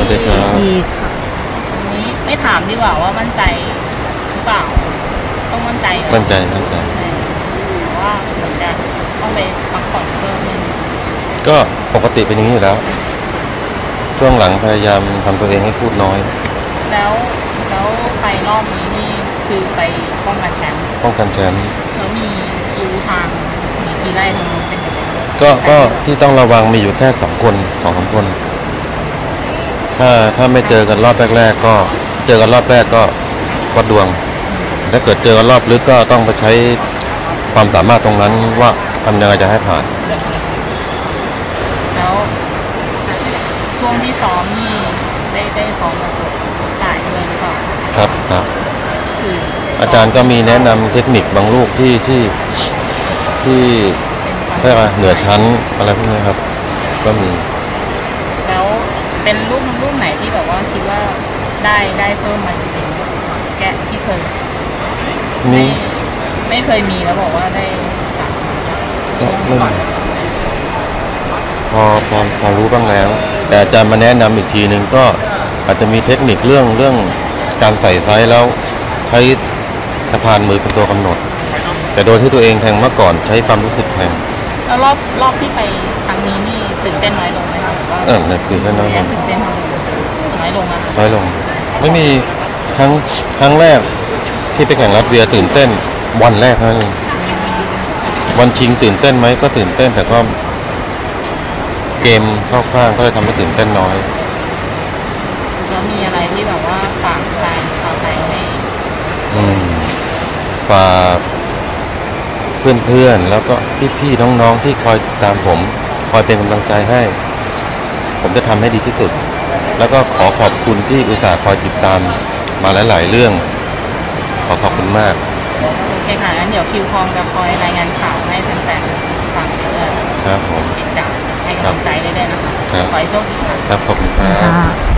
วัสดีครับ ดีค่ะวันนี้ไม่ถามดีกว่าว่ามั่นใจหรือเปล่า ต้องมั่นใจเลยมั่นใจมั่นใจเพราะว่าเหมือนจะต้องไปพักผ่อนเพิ่มนิดนึงก็ปกติเป็นอย่างนี้อยู่แล้ว ช่วงหลังพยายามทำตัวเองให้พูดน้อย แล้วแล้วไปรอบนี้นี่คือไปป้องกันแชมป์ป้องกันแชมป์แล้วมีรู้ทางหนีทีไล่ทางนู้นเป็นยังไง ก็ก็ที่ต้องระวังมีอยู่แค่สองคนสองสามคน ถ้าถ้าไม่เจอกันรอบแรกๆก็เจอกันรอบแรกก็วัดดวง ถ้าเกิดเจอกันรอบลึกก็ต้องไปใช้ความสามารถตรงนั้นว่าทำยังไงจะให้ผ่าน แล้วช่วงที่ซ้อมนี่ได้ได้ซ้อมกับต่ายด้วยหรือเปล่าครับครับ คืออาจารย์ก็มีแนะนำเทคนิคบางลูกที่ที่ที่เป็นความเรียกว่าเหนือชั้นอะไรพวกนี้ครับ ก็มีแล้ว เป็นรูปรูปไหนที่แบบว่าคิดว่าได้ได้เพิ่มมาจริงๆแกะที่เคยไม่นี่ไม่เคยมีแล้วบอกว่าได้สามก็ไม่มีพอพอพอรู้บ้างแล้ว แต่อาจารย์มาแนะนำอีกทีหนึ่งก็อาจจะมีเทคนิคเรื่องเรื่องการใส่ไซส์แล้วใช้สะพานมือเป็นตัวกำหนด แต่โดยที่ตัวเองแทงเมื่อก่อนใช้ความรู้สึกแทง แล้วรอบรอบที่ไปครั้งนี้นี่ตื่นเต้นน้อยลงไหมคะหรือว่าเออเนี่ยตื่นเต้นน้อยลงตื่นเต้นน้อยลงนะคะน้อยลง ไม่มีครั้งครั้งแรกที่ไปแข่งรัสเซียตื่นเต้นวันแรกนั่นเองวันชิงตื่นเต้นไหมก็ตื่นเต้นแต่ก็ เกมเข้าข้างก็เลยทำให้ตื่นเต้นน้อยแล้วมีอะไรที่แบบว่าฝากแฟนชาวไทยให้อืมฝาก เพื่อนๆ แล้วก็พี่ๆ น้องๆ ที่คอยติดตามผม คอยเป็นกำลังใจให้ ผมจะทำให้ดีที่สุด แล้วก็ขอขอบคุณที่อุตส่าห์คอยติดตามมาหลายๆ เรื่อง ขอขอบคุณมากโอเคค่ะงั้นเดี๋ยวคิวทองจะคอยรายงานข่าวให้แฟนๆฟังเพื่อครับผมติดตามให้กำลังใจได้ๆนะคะครับขอให้โชคดีค่ะครับขอบคุณครับค่ะ